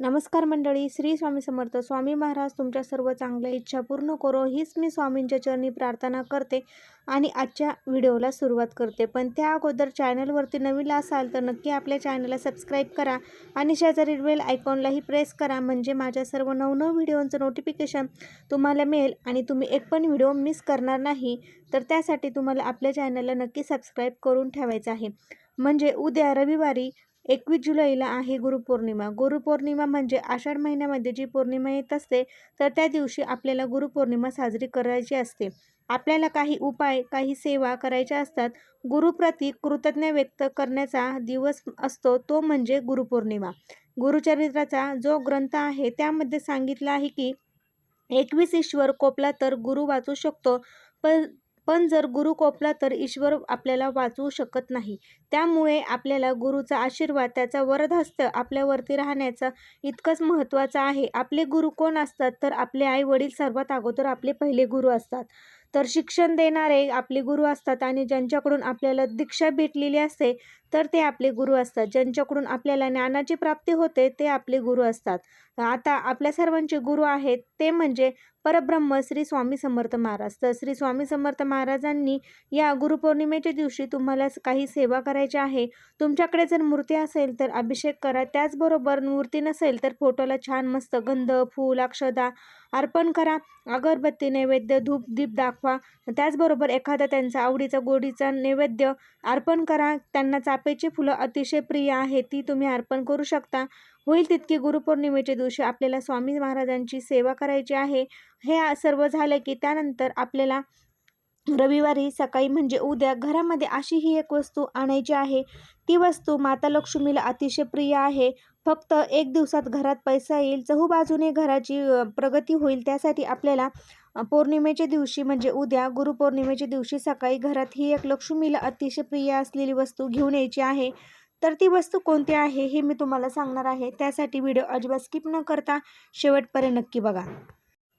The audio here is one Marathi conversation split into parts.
नमस्कार मंडळी श्री स्वामी समर्थ. स्वामी महाराज तुमच्या सर्व चांगल्या इच्छा पूर्ण करो. हीच मी स्वामींच्या चरणी प्रार्थना करते आणि आजच्या व्हिडिओला सुरुवात करते. पण त्या अगोदर चॅनलवरती नवीन असाल तर नक्की आपल्या चॅनलला सबस्क्राईब करा आणि शेजारी बेल आयकॉनलाही प्रेस करा. म्हणजे माझ्या सर्व नवनव व्हिडिओंचं नोटिफिकेशन तुम्हाला मिळेल आणि तुम्ही एक पण व्हिडिओ मिस करणार नाही तर त्यासाठी तुम्हाला आपल्या चॅनलला नक्की सबस्क्राईब करून ठेवायचं आहे. म्हणजे उद्या रविवारी एकवीस जुलैला आहे गुरुपौर्णिमा. गुरुपौर्णिमा म्हणजे आषाढ महिन्यामध्ये जी पौर्णिमा येत असते तर त्या दिवशी आपल्याला गुरुपौर्णिमा साजरी करायची असते. आपल्याला काही उपाय काही सेवा करायच्या असतात. गुरुप्रती कृतज्ञ व्यक्त करण्याचा दिवस असतो तो म्हणजे गुरुपौर्णिमा. गुरुचरित्राचा जो ग्रंथ आहे त्यामध्ये सांगितलं आहे की एकवीस ईश्वर कोपला तर गुरु वाचू शकतो पण पण जर गुरु कोपला तर ईश्वर आपल्याला वाचवू शकत नाही. त्यामुळे आपल्याला गुरुचा आशीर्वाद त्याचा वरदहस्त आपल्यावरती राहण्याचा इतकंच महत्त्वाचं आहे. आपले गुरु कोण असतात? तर आपले आई वडील सर्वात अगोदर आपले पहिले गुरु असतात. तर शिक्षण देणारे आपले गुरु असतात आणि ज्यांच्याकडून आपल्याला दीक्षा भेटलेली असते तर ते आपले गुरु असतात. ज्यांच्याकडून आपल्याला ज्ञानाची प्राप्ती होते ते आपले गुरु असतात. आता आपल्या सर्वांचे गुरु आहेत ते म्हणजे परब्रह्म श्री स्वामी समर्थ महाराज. तर श्री स्वामी समर्थ महाराजांनी या गुरुपौर्णिमेच्या दिवशी तुम्हाला काही सेवा करायची आहे तुमच्याकडे जर मूर्ती असेल तर अभिषेक करा. त्याचबरोबर मूर्ती नसेल तर फोटोला छान मस्त गंध फूल अक्षदा अर्पण करा. अगरबत्ती नैवेद्य धूप दीप दाखवा. त्याचबरोबर एखादा त्यांचा आवडीचा गोडीचा नैवेद्य अर्पण करा. त्यांना चापेची फुलं अतिशय प्रिय आहे ती तुम्ही अर्पण करू शकता. होईल तितकी गुरुपौर्णिमेच्या दिवशी आपल्याला स्वामी महाराजांची सेवा करायची आहे. हे सर्व झालं की त्यानंतर आपल्याला रविवारी सकाळी म्हणजे उद्या घरामध्ये अशी ही एक वस्तू आणायची आहे. ती वस्तू माता लक्ष्मीला अतिशय प्रिय आहे. फक्त एक दिवसात घरात पैसा येईल चहूबाजूने घराची प्रगती होईल त्यासाठी आपल्याला पौर्णिमेच्या दिवशी म्हणजे उद्या गुरुपौर्णिमेच्या दिवशी सकाळी घरात ही एक लक्ष्मीला अतिशय प्रिय असलेली वस्तू घेऊन यायची आहे. तर ती वस्तू कोणती आहे हे मी तुम्हाला सांगणार आहे. त्यासाठी व्हिडिओ अजिबात स्किप न करता शेवटपर्यंत नक्की बघा.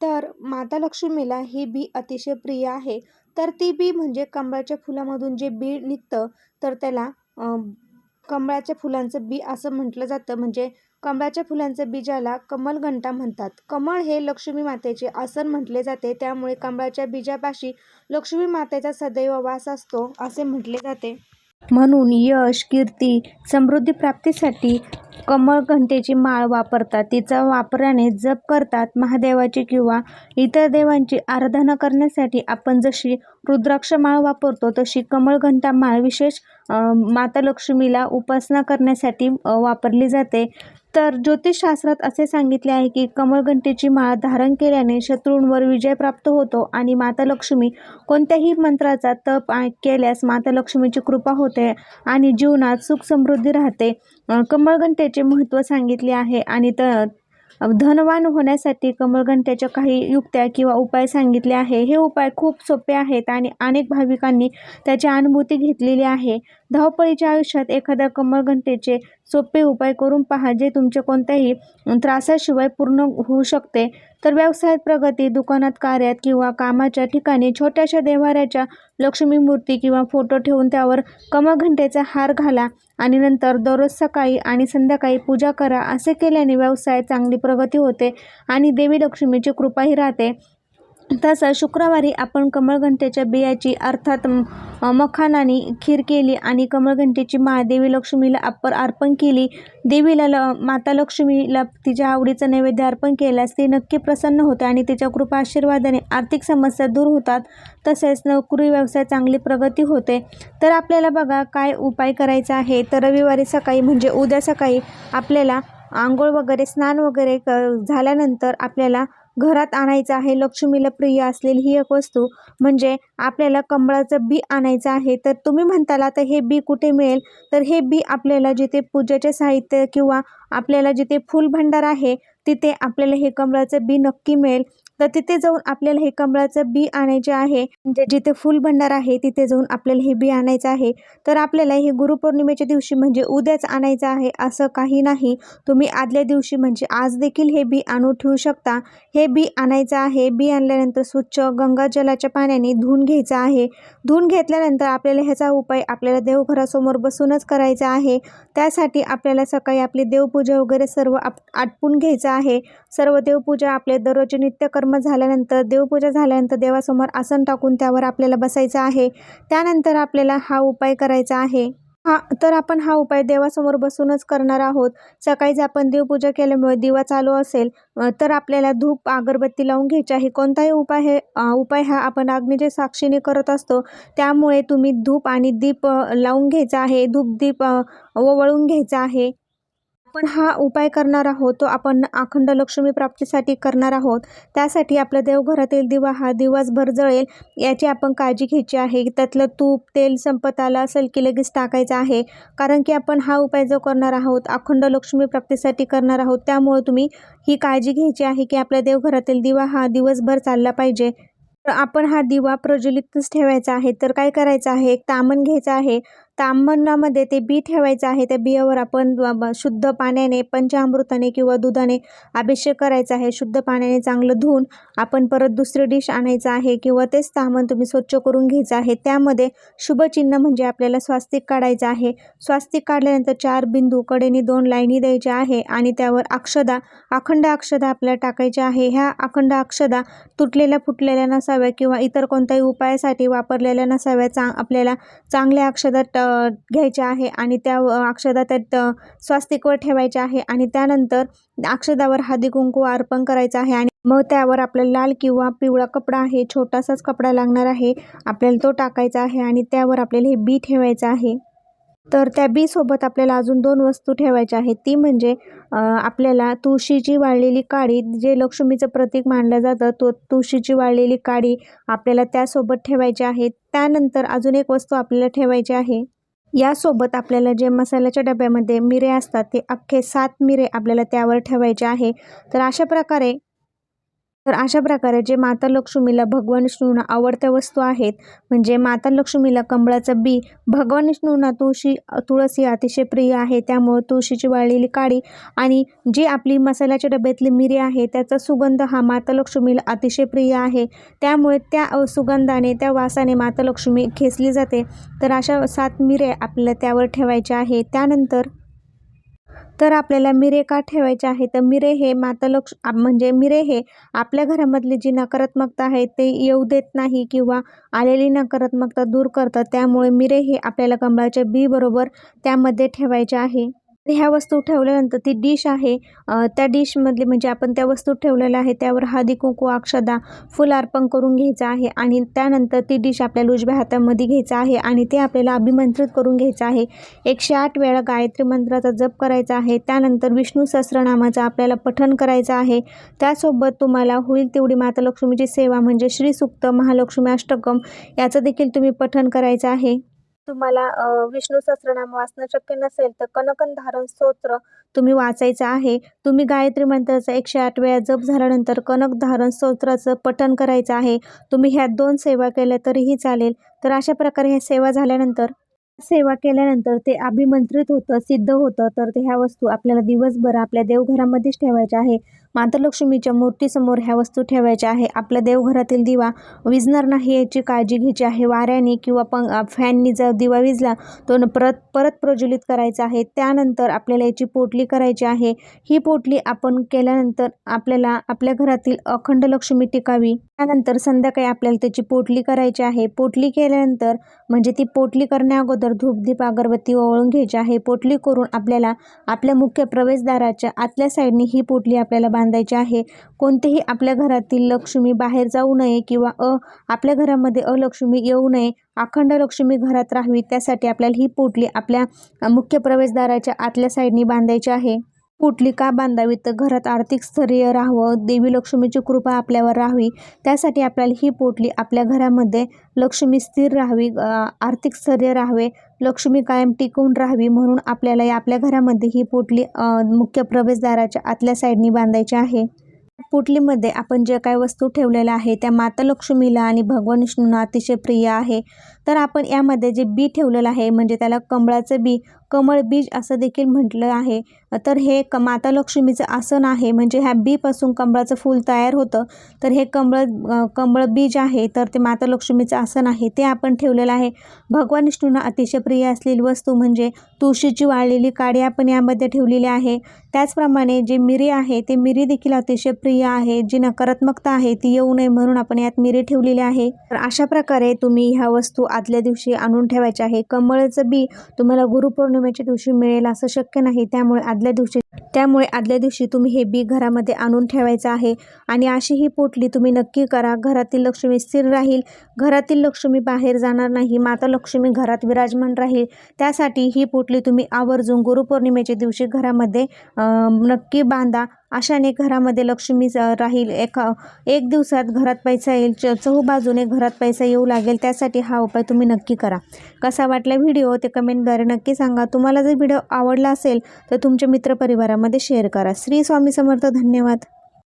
तर माता लक्ष्मीला ही बी अतिशय प्रिय आहे. तर ती बी म्हणजे कमळाच्या फुलामधून जे बी निघतं तर त्याला कमळाच्या फुलांचं बी असं म्हटलं जातं. म्हणजे कमळाच्या फुलांच्या बीजाला कमलघंटा म्हणतात. कमळ हे लक्ष्मी मातेचे आसन म्हटले जाते. त्यामुळे कमळाच्या बीजापाशी लक्ष्मी मातेचा सदैव वास असतो असे म्हटले जाते. म्हणून यश कीर्ती समृद्धी प्राप्तीसाठी कमळघंटेची माळ वापरतात. तिचा वापराने जप करतात महादेवाची किंवा इतर देवांची आराधना करण्यासाठी. आपण जशी रुद्राक्ष माळ वापरतो तशी कमळघंटा माळ विशेष माता लक्ष्मीला उपासना करण्यासाठी वापरली जाते. तर ज्योतिषशास्त्रात असे सांगितले आहे की कमळघंटेची माळ धारण केल्याने शत्रूंवर विजय प्राप्त होतो आणि माता लक्ष्मी कोणत्याही मंत्राचा तप केल्यास माता लक्ष्मीची कृपा होते आणि जीवनात सुख समृद्धी राहते. कमळगंट्याचे महत्त्व सांगितले आहे आणि त धनवान होण्यासाठी कमळगंट्याच्या काही युक्त्या किंवा उपाय सांगितले आहे. हे उपाय खूप सोपे आहेत आणि अनेक भाविकांनी त्याची अनुभूती घेतलेली आहे. धावपळीच्या आयुष्यात एखाद्या कमळगंटेचे सोपे उपाय करून पहा जे तुमच्या कोणत्याही त्रासाशिवाय पूर्ण होऊ शकते. तर व्यवसायात प्रगती दुकानात कार्यात किंवा कामाच्या ठिकाणी छोट्याशा देवाऱ्याच्या लक्ष्मी मूर्ती किंवा फोटो ठेवून त्यावर कमघंटेचा हार घाला आणि नंतर दररोज सकाळी आणि संध्याकाळी पूजा करा. असे केल्याने व्यवसायात चांगली प्रगती होते आणि देवी लक्ष्मीची कृपाही राहते. तसं शुक्रवारी आपण कमळघंटेच्या बियाची अर्थात मखानाने खीर केली आणि कमळघंटेची माळ देवी लक्ष्मीला अप्पर अर्पण केली. देवीला ल माता लक्ष्मीला तिच्या आवडीचं नैवेद्य अर्पण केल्यास ती नक्की प्रसन्न होते आणि तिच्या कृपा आशीर्वादाने आर्थिक समस्या दूर होतात. तसेच नोकरी व्यवसाय चांगली प्रगती होते. तर आपल्याला बघा काय उपाय करायचा आहे. तर रविवारी सकाळी म्हणजे उद्या सकाळी आपल्याला आंघोळ वगैरे स्नान वगैरे क झाल्यानंतर आपल्याला घरात आणायचं आहे लक्ष्मीला प्रिय असलेली ही एक वस्तू म्हणजे आपल्याला कमळाचं बी आणायचं आहे. तर तुम्ही म्हणताला तर हे बी कुठे मिळेल? तर हे बी आपल्याला जिथे पूजेचे साहित्य किंवा आपल्याला जिथे फुल भंडार आहे तिथे आपल्याला हे कमळाचं बी नक्की मिळेल. तर तिथे जाऊन आपल्याला हे कमळाचं बी आणायचे आहे. म्हणजे जिथे फुल भंडार आहे तिथे जाऊन आपल्याला हे बी आणायचं आहे. तर आपल्याला हे गुरुपौर्णिमेच्या दिवशी म्हणजे उद्याच आणायचं आहे असं काही नाही. तुम्ही आदल्या दिवशी म्हणजे आज देखील हे बी आणून ठेवू शकता. हे बी आणायचं आहे. बी आणल्यानंतर स्वच्छ गंगाजलाच्या पाण्याने धुवून घ्यायचं आहे. धुवून घेतल्यानंतर आपल्याला ह्याचा उपाय आपल्याला देवघरासमोर बसूनच करायचा आहे. त्यासाठी आपल्याला सकाळी आपली देवपूजा वगैरे सर्व आप आटपून घ्यायचं आहे. सर्व देवपूजा आपले दररोजचे नित्यकर्म झाल्यानंतर देवपूजा झाल्यानंतर देवासमोर आसन टाकून त्यावर आपल्याला बसायचं आहे. त्यानंतर आपल्याला हा उपाय करायचा आहे. हा तर आपण हा उपाय देवासमोर बसूनच करणार आहोत. सकाळीच आपण देवपूजा केल्यामुळे दिवा चालू असेल तर आपल्याला धूप अगरबत्ती लावून घ्यायची आहे. कोणताही उपाय हे उपाय हा आपण अग्नीच्या साक्षीने करत असतो. त्यामुळे तुम्ही धूप आणि दीप लावून घ्यायचा आहे. धूप दीप ओवळून घ्यायचा आहे. आपण हा उपाय करणार आहोत तो आपण अखंड लक्ष्मी प्राप्तीसाठी करणार आहोत. त्यासाठी आपल्या देवघरातील दिवा हा दिवसभर जळेल याची आपण काळजी घ्यायची आहे. त्यातलं तूप तेल संपत आलं असेल की लगेच टाकायचं आहे. कारण की आपण हा उपाय जो करणार आहोत अखंड लक्ष्मी प्राप्तीसाठी करणार आहोत त्यामुळे तुम्ही ही काळजी घ्यायची आहे की आपल्या देवघरातील दिवा हा दिवसभर चालला पाहिजे. तर आपण हा दिवा प्रज्वलितच ठेवायचा आहे. तर काय करायचं आहे? एक तामण घ्यायचं आहे. तांबणामध्ये ते बी ठेवायचं आहे. त्या बियावर आपण शुद्ध पाण्याने पंचामृताने किंवा दुधाने अभिषेक करायचा आहे. शुद्ध पाण्याने चांगलं धुवून आपण परत दुसरी डिश आणायचं आहे किंवा तेच तांबण तुम्ही स्वच्छ करून घ्यायचं आहे. त्यामध्ये शुभचिन्ह म्हणजे आपल्याला स्वास्तिक काढायचं आहे. स्वास्तिक काढल्यानंतर चार बिंदू कडेने दोन लाईनी द्यायच्या आहे आणि त्यावर अक्षदा अखंड अक्षदा आपल्याला टाकायच्या आहे. ह्या अखंड अक्षदा तुटलेल्या फुटलेल्या नसाव्या किंवा इतर कोणत्याही उपायासाठी वापरलेल्या नसाव्या चा आपल्याला चांगल्या अक्षदा ट घ्यायच्या आहे आणि त्या अक्षदा त्यात स्वास्तिकवर ठेवायच्या आहे आणि त्यानंतर अक्षदावर हळदी कुंकू अर्पण करायचं आहे आणि मग त्यावर आपल्याला लाल किंवा पिवळा कपडा आहे छोटासाच कपडा लागणार आहे आपल्याला तो टाकायचा आहे आणि त्यावर आपल्याला हे बी ठेवायचं आहे. तर त्या बीसोबत आपल्याला अजून दोन वस्तू ठेवायच्या आहेत. ती म्हणजे आपल्याला तुळशीची वाळलेली काडी जे लक्ष्मीचं प्रतीक मानलं जातं तो तुळशीची वाळलेली काडी आपल्याला त्यासोबत ठेवायची आहे. त्यानंतर अजून एक वस्तू आपल्याला ठेवायची आहे. यासोबत आपल्याला जे मसाल्याच्या डब्यामध्ये मिरे असतात ते अख्खे सात मिरे आपल्याला त्यावर ठेवायचे आहे. तर अशा प्रकारे तर अशा प्रकारे जे माता लक्ष्मीला भगवान विष्णूंना आवडत्या वस्तू आहेत म्हणजे माता लक्ष्मीला कमळाचं बी भगवान विष्णूंना तुळशी तुळस ही अतिशय प्रिय आहे त्यामुळे तुळशीची वाळलेली काळी आणि जी आपली मसाल्याच्या डब्यातली मिरी आहे त्याचा सुगंध हा माता लक्ष्मीला अतिशय प्रिय आहे. त्यामुळे त्या सुगंधाने त्या वासाने माता लक्ष्मी खेचली जाते. तर अशा सात मिरे आपल्याला त्यावर ठेवायच्या आहे त्यानंतर तर आपल्याला मिरे का ठेवायचे आहे? तर मिरे हे माता लक्ष म्हणजे मिरे हे आपल्या घरामधली जी नकारात्मकता आहे ते येऊ देत नाही किंवा आलेली नकारात्मकता दूर करतात. त्यामुळे मिरे हे आपल्याला कमळाच्या बी बरोबर त्यामध्ये ठेवायचे आहे. ह्या वस्तू ठेवल्यानंतर ती डिश आहे. त्या डिशमधली म्हणजे आपण त्या वस्तू ठेवलेल्या आहे त्यावर हळदी कुंकू अक्षदा फुल अर्पण करून घ्यायचं आहे आणि त्यानंतर ती डिश आपल्याला उजव्या हातामध्ये घ्यायचं आहे आणि ते आपल्याला अभिमंत्रित करून घ्यायचं आहे. एकशे आठ वेळा गायत्री मंत्राचा जप करायचा आहे. त्यानंतर विष्णू सहस्रनामाचं आपल्याला पठण करायचं आहे. त्यासोबत तुम्हाला होईल तेवढी माता लक्ष्मीची सेवा म्हणजे श्रीसुक्त महालक्ष्मी अष्टकम. याचं देखील तुम्ही पठण करायचं आहे. तुम्हाला विष्णू सहस्रनाम वाचणं शक्य नसेल तर कनकन धारण स्तोत्र तुम्ही वाचायचं आहे. तुम्ही गायत्री मंत्राचा एकशे आठ वेळा जप झाल्यानंतर कनक धारण स्तोत्राचं पठण करायचं आहे. तुम्ही ह्या दोन सेवा केल्या तरीही चालेल. तर अशा प्रकारे ह्या सेवा झाल्यानंतर सेवा केल्यानंतर ते अभिमंत्रित होतं सिद्ध होतं. तर ते ह्या वस्तू आपल्याला दिवसभर आपल्या देवघरामध्येच ठेवायच्या आहे. माता लक्ष्मीच्या मूर्तीसमोर ह्या वस्तू ठेवायच्या आहे. आपल्या देवघरातील दिवा विजणार नाही याची काळजी घ्यायची आहे. वाऱ्याने किंवा पंग फॅननी जर दिवा विजला तो न परत परत प्रज्वलित करायचा आहे. त्यानंतर आपल्याला याची पोटली करायची आहे. ही पोटली आपण केल्यानंतर आपल्याला आपल्या घरातील अखंड लक्ष्मी टिकावी. त्यानंतर संध्याकाळी आपल्याला त्याची पोटली करायची आहे. पोटली केल्यानंतर म्हणजे ती पोटली करण्या अगोदर धूपदीप अगरबत्ती ओवळून घ्यायची आहे. पोटली करून आपल्याला आपल्या मुख्य प्रवेशद्वाराच्या आतल्या साईडने ही पोटली आपल्याला बांधायची आहे. कोणतेही आपल्या घरातील लक्ष्मी बाहेर जाऊ नये किंवा अ आपल्या घरामध्ये अलक्ष्मी येऊ नये अखंड लक्ष्मी घरात राहावी त्यासाठी आपल्याला ही पोटली आपल्या मुख्य प्रवेशद्वाराच्या आतल्या साईडने बांधायची आहे. पोटली का बांधावी तर घरात आर्थिक स्थैर्य राहावं देवी लक्ष्मीची कृपा आपल्यावर राहावी. त्यासाठी आपल्याला ही पोटली आपल्या घरामध्ये लक्ष्मी स्थिर राहावी आर्थिक स्थैर्य राहावे लक्ष्मी कायम टिकून राहावी म्हणून आपल्याला या आपल्या घरामध्ये ही पोटली मुख्य प्रवेशद्वाराच्या आतल्या साईडनी बांधायची आहे. पोटलीमध्ये आपण जे काही वस्तू ठेवलेल्या आहे त्या माता लक्ष्मीला आणि भगवान विष्णूंना अतिशय प्रिय आहे. तर आपण यामध्ये जे बी ठेवलेलं आहे म्हणजे त्याला कमळाचं बी कमळ बीज असं देखील म्हटलं आहे. तर हे क माता लक्ष्मीचं आसन आहे म्हणजे ह्या बीपासून कमळाचं फूल तयार होतं. तर हे कमळ कमळ बीज आहे तर ते माता लक्ष्मीचं आसन आहे ते आपण ठेवलेलं आहे. भगवान विष्णूंना अतिशय प्रिय असलेली वस्तू म्हणजे तुळशीची वाळलेली काडी आपण यामध्ये ठेवलेली आहे. त्याचप्रमाणे जे मिरी आहे ते मिरी देखील अतिशय प्रिय आहे जी नकारात्मकता आहे ती येऊ नये म्हणून आपण यात मिरी ठेवलेली आहे. तर अशा प्रकारे तुम्ही ह्या वस्तू आदल्या दिवशी आणून ठेवायचे आहे. कमळाचं बी तुम्हाला गुरुपौर्णिमेच्या दिवशी मिळेल असं शक्य नाही. त्यामुळे आदल्या दिवशी त्यामुळे आदल्या दिवशी तुम्ही हे बी घरामध्ये आणून ठेवायचं आहे. आणि अशी ही पोटली तुम्ही नक्की करा. घरातील लक्ष्मी स्थिर राहील. घरातील लक्ष्मी बाहेर जाणार नाही. माता लक्ष्मी घरात विराजमान राहील. त्यासाठी ही पोटली तुम्ही आवर्जून गुरुपौर्णिमेच्या दिवशी घरामध्ये नक्की बांधा. अशाने घरामध्ये लक्ष्मी राहील. एका एक दिवसात घरात पैसा येईल. च चहू बाजूने घरात पैसा येऊ लागेल. त्यासाठी हा उपाय तुम्ही नक्की करा. कसा वाटला व्हिडिओ? ते कमेंटद्वारे नक्की सांगा. तुम्हाला जर व्हिडिओ आवडला असेल तर तुमच्या मित्रपरिवारामध्ये शेअर करा. श्री स्वामी समर्थ. धन्यवाद.